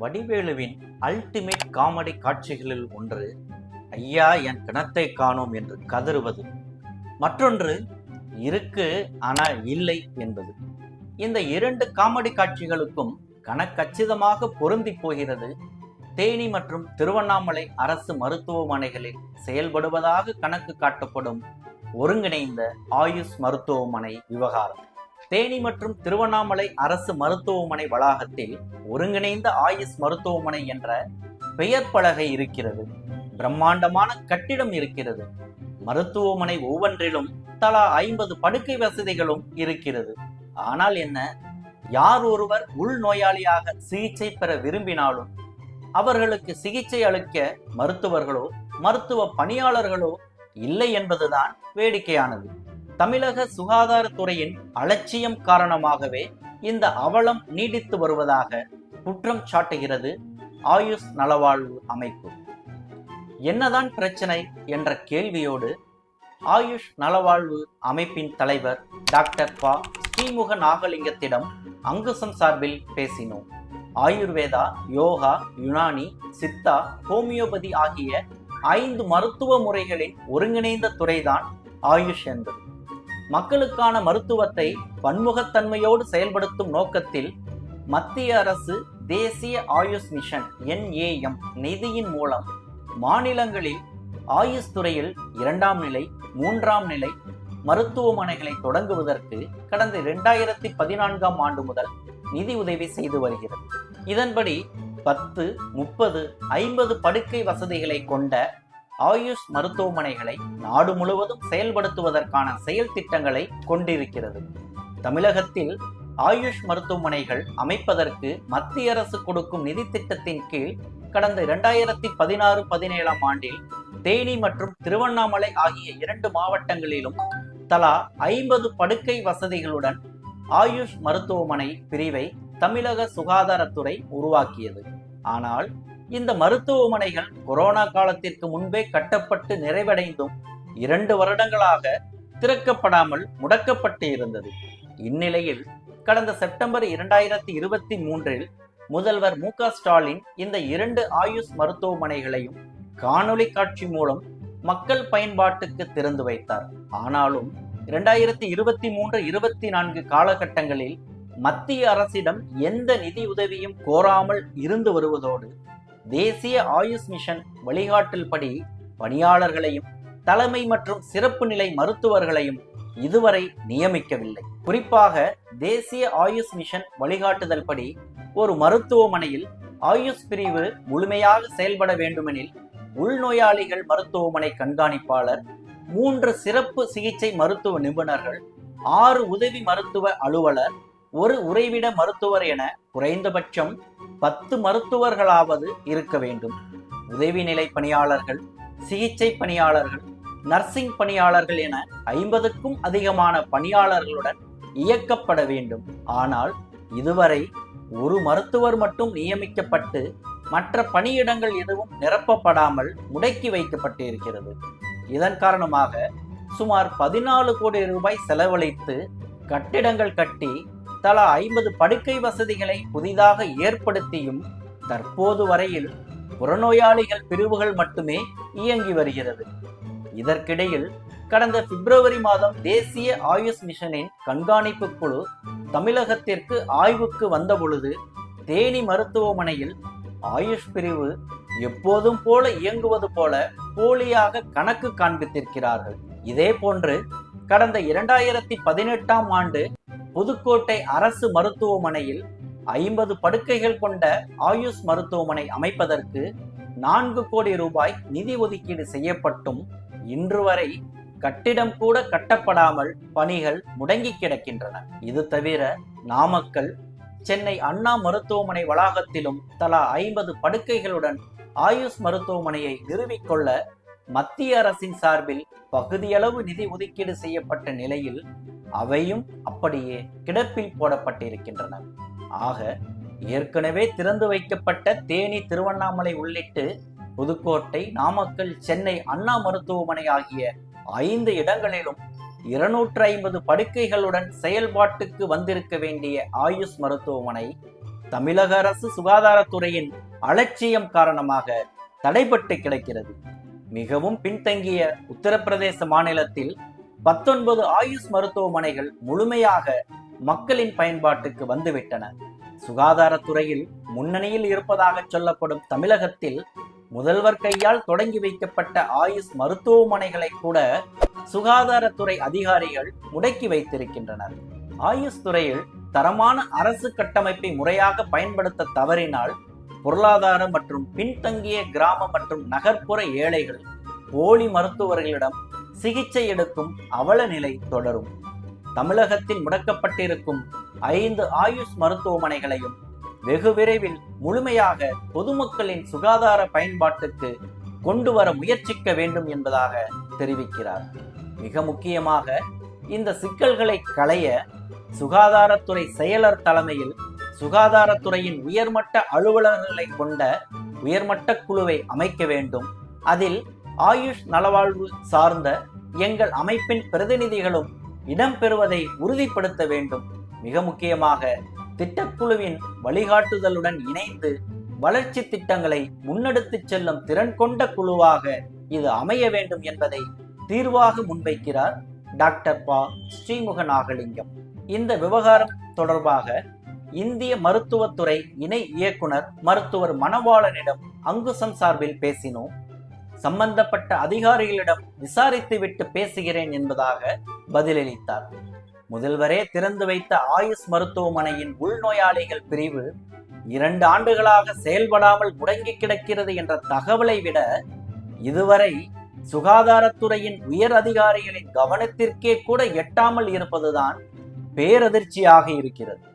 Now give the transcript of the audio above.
வடிவேலுவின் ultimate comedy காட்சிகளில் ஒன்று ஐயா என் கிணத்தை காணோம் என்று கதறுவது. மற்றொன்று இருக்கு ஆனால் இல்லை என்பது. இந்த இரண்டு காமெடி காட்சிகளுக்கும் கணக்கச்சிதமாக பொருந்தி போகிறது. தேனி மற்றும் திருவண்ணாமலை அரசு மருத்துவமனைகளில் செயல்படுவதாக கணக்கு காட்டப்படும் ஒருங்கிணைந்த ஆயுஷ் மருத்துவமனை விவகாரம். தேனி மற்றும் திருவண்ணாமலை அரசு மருத்துவமனை வளாகத்தில் ஒருங்கிணைந்த ஆயுஷ் மருத்துவமனை என்ற பெயர் பலகை இருக்கிறது. பிரம்மாண்டமான கட்டிடம் இருக்கிறது. மருத்துவமனை ஒவ்வொன்றிலும் தலா ஐம்பது படுக்கை வசதிகளும் இருக்கிறது. ஆனால் என்ன? யார் ஒருவர் உள்நோயாளியாக சிகிச்சை பெற விரும்பினாலும் அவர்களுக்கு சிகிச்சை அளிக்க மருத்துவர்களோ மருத்துவ பணியாளர்களோ இல்லை என்பதுதான் வேடிக்கையானது. தமிழக சுகாதாரத்துறையின் அலட்சியம் காரணமாகவே இந்த அவலம் நீடித்து வருவதாக குற்றம் சாட்டுகிறது ஆயுஷ் நலவாழ்வு அமைப்பு. என்னதான் பிரச்சனை என்ற கேள்வியோடு ஆயுஷ் நலவாழ்வு அமைப்பின் தலைவர் டாக்டர் பா. ஸ்ரீமுக நாகலிங்கத்திடம் அங்குசம் சார்பில் பேசினோம். ஆயுர்வேதா யோகா யுனானி சித்தா ஹோமியோபதி ஆகிய ஐந்து மருத்துவ முறைகளின் ஒருங்கிணைந்த துறைதான் ஆயுஷ் என்பது. மக்களுக்கான மருத்துவத்தை பன்முகத்தன்மையோடு செயல்படுத்தும் நோக்கத்தில் மத்திய அரசு தேசிய ஆயுஷ் மிஷன் என்ஏஎம் நிதியின் மூலம் மாநிலங்களில் ஆயுஷ் துறையில் இரண்டாம் நிலை மூன்றாம் நிலை மருத்துவமனைகளை தொடங்குவதற்கு கடந்த இரண்டாயிரத்தி பதினான்காம் ஆண்டு முதல் நிதி உதவி செய்து வருகிறது. இதன்படி பத்து முப்பது ஐம்பது படுக்கை வசதிகளை கொண்ட ஆயுஷ் மருத்துவமனைகளை நாடு முழுவதும் செயல்படுத்துவதற்கான செயல் திட்டங்களை கொண்டிருக்கிறது. தமிழகத்தில் ஆயுஷ் மருத்துவமனைகள் அமைப்பதற்கு மத்திய அரசு கொடுக்கும் நிதி திட்டத்தின் கீழ் கடந்த இரண்டாயிரத்தி பதினாறு பதினேழாம் ஆண்டில் தேனி மற்றும் திருவண்ணாமலை ஆகிய இரண்டு மாவட்டங்களிலும் தலா ஐம்பது படுக்கை வசதிகளுடன் ஆயுஷ் மருத்துவமனை பிரிவை தமிழக சுகாதாரத்துறை உருவாக்கியது. ஆனால் இந்த மருத்துவமனைகள் கொரோனா காலத்திற்கு முன்பே கட்டப்பட்டு நிறைவடைந்தும் இரண்டு வருடங்களாக திறக்கப்படாமல் முடக்கப்பட்டு இருந்தது. இந்நிலையில் கடந்த செப்டம்பர் இரண்டாயிரத்தி இருபத்தி மூன்றில் முதல்வர் மு ஸ்டாலின் இந்த இரண்டு ஆயுஷ் மருத்துவமனைகளையும் காணொளி காட்சி மூலம் மக்கள் பயன்பாட்டுக்கு திறந்து வைத்தார். ஆனாலும் இரண்டாயிரத்தி இருபத்தி மூன்று இருபத்தி நான்கு காலகட்டங்களில் மத்திய அரசிடம் எந்த நிதி உதவியும் கோராமல் இருந்து வருவதோடு தேசிய ஆயுஷ் மிஷன் வழிகாட்டல் படி பணியாளர்களையும் தலைமை மற்றும் சிறப்பு நிலை மருத்துவர்களையும் இதுவரை நியமிக்கவில்லை. குறிப்பாக தேசிய ஆயுஷ் மிஷன் வழிகாட்டுதல் படி ஒரு மருத்துவமனையில் ஆயுஷ் பிரிவு முழுமையாக செயல்பட வேண்டுமெனில் உள்நோயாளிகள் மருத்துவமனை கண்காணிப்பாளர் மூன்று சிறப்பு சிகிச்சை மருத்துவ நிபுணர்கள் ஆறு உதவி மருத்துவ அலுவலர் ஒரு உறைவிட மருத்துவர் என குறைந்தபட்சம் பத்து மருத்துவர்களாவது இருக்க வேண்டும். உதவிநிலை பணியாளர்கள் சிகிச்சை பணியாளர்கள் நர்சிங் பணியாளர்கள் என ஐம்பதுக்கும் அதிகமான பணியாளர்களுடன் இயக்கப்பட வேண்டும். ஆனால் இதுவரை ஒரு மருத்துவர் மட்டும் நியமிக்கப்பட்டு மற்ற பணியிடங்கள் எதுவும் நிரப்பப்படாமல் முடக்கி வைக்கப்பட்டு இருக்கிறது இதன் காரணமாக சுமார் பதினாலு கோடி ரூபாய் செலவழித்து கட்டிடங்கள் கட்டி தலா ஐம்பது படுக்கை வசதிகளை புதிதாக ஏற்படுத்தியும் தற்போது வரையில் புறநோயாளிகள் பிரிவுகள் மட்டுமே இயங்கி வருகிறது. இதற்கிடையில் கடந்த பிப்ரவரி மாதம் தேசிய ஆயுஷ் மிஷனின் கண்காணிப்பு குழு தமிழகத்திற்கு ஆய்வுக்கு வந்தபொழுது தேனி மருத்துவமனையில் ஆயுஷ் பிரிவு எப்போதும் போல இயங்குவது போல போலியாக கணக்கு காண்பித்திருக்கிறார்கள். இதே போன்று கடந்த இரண்டாயிரத்தி பதினெட்டாம் ஆண்டு புதுக்கோட்டை அரசு மருத்துவமனையில் ஐம்பது படுக்கைகள் கொண்ட ஆயுஷ் மருத்துவமனை அமைப்பதற்கு நான்கு கோடி ரூபாய் நிதி ஒதுக்கீடு செய்யப்பட்டும். இன்று வரை கட்டிடம் கூட கட்டப்படாமல் பணிகள் முடங்கி கிடக்கின்றன. இது தவிர நாமக்கல் சென்னை அண்ணா மருத்துவமனை வளாகத்திலும் தலா ஐம்பது படுக்கைகளுடன் ஆயுஷ் மருத்துவமனையை நிறுவிக்கொள்ள மத்திய அரசின் சார்பில் பகுதியளவு நிதி ஒதுக்கீடு செய்யப்பட்ட நிலையில் அவையும் அப்படியே கிடப்பில் போடப்பட்டிருக்கின்றன. ஆக ஏற்கனவே திறந்து வைக்கப்பட்ட தேனி திருவண்ணாமலை உள்ளிட்டு புதுக்கோட்டை நாமக்கல் சென்னை அண்ணா மருத்துவமனை ஆகிய ஐந்து இடங்களிலும் இருநூற்று ஐம்பது படுக்கைகளுடன் செயல்பாட்டுக்கு வந்திருக்க வேண்டிய ஆயுஷ் மருத்துவமனை தமிழக அரசு சுகாதாரத்துறையின் அலட்சியம் காரணமாக தடைபட்டு கிடக்கிறது. மிகவும் பின்தங்கிய உத்தரப்பிரதேச மாநிலத்தில் பத்தொன்பது ஆயுஷ் மருத்துவமனைகள் முழுமையாக மக்களின் பயன்பாட்டுக்கு வந்துவிட்டன. சுகாதாரத்துறையில் முன்னணியில் இருப்பதாக சொல்லப்படும் தமிழகத்தில் முதல்வர் கையால் தொடங்கி வைக்கப்பட்ட ஆயுஷ் மருத்துவமனைகளை கூட சுகாதாரத்துறை அதிகாரிகள் முடக்கி வைத்திருக்கின்றனர். ஆயுஷ் துறையில் தரமான அரசு கட்டமைப்பை முறையாக பயன்படுத்த தவறினால் பொருளாதார மற்றும் பின்தங்கிய கிராம மற்றும் நகர்ப்புற ஏழைகள் போலி மருத்துவர்களிடம் சிகிச்சை எடுக்கும் அவல நிலை தொடரும். தமிழகத்தில் முடக்கப்பட்டிருக்கும் ஐந்து ஆயுஷ் மருத்துவமனைகளையும் வெகு விரைவில் முழுமையாக பொதுமக்களின் சுகாதார பயன்பாட்டுக்கு கொண்டு வர முயற்சிக்க வேண்டும் என்பதாக தெரிவிக்கிறார். மிக முக்கியமாக இந்த சிக்கல்களை களைய சுகாதாரத்துறை செயலர் தலைமையில் சுகாதாரத்துறையின் உயர்மட்ட அலுவலர்களை கொண்ட உயர்மட்ட குழுவை அமைக்க வேண்டும். அதில் ஆயுஷ் நலவாழ்வு சார்ந்த எங்கள் அமைப்பின் பிரதிநிதிகளும் இடம்பெறுவதை உறுதிப்படுத்த வேண்டும். மிக முக்கியமாக திட்டக்குழுவின் வழிகாட்டுதலுடன் இணைந்து வளர்ச்சி திட்டங்களை முன்னெடுத்துச் செல்லும் திறன் கொண்ட குழுவாக இது அமைய வேண்டும் என்பதை தீர்வாக முன்வைக்கிறார் டாக்டர் பா. ஸ்ரீமுக நாகலிங்கம் இந்த விவகாரம் தொடர்பாக இந்திய மருத்துவத்துறை இணை இயக்குனர் மருத்துவர் மணவாளனிடம் அங்குசம் சார்பில் பேசினோம். சம்பந்தப்பட்ட அதிகாரிகளிடம் விசாரித்துவிட்டு பேசுகிறேன் என்பதாக பதிலளித்தார். முதல்வரே திறந்து வைத்த ஆயுஷ் மருத்துவமனையின் உள்நோயாளிகள் பிரிவு இரண்டு ஆண்டுகளாக செயல்படாமல் முடங்கி கிடக்கிறது என்ற தகவலை விட இதுவரை சுகாதாரத்துறையின் உயர் அதிகாரிகளின் கவனத்திற்கே கூட எட்டாமல் இருப்பதுதான் பேரதிர்ச்சியாக இருக்கிறது.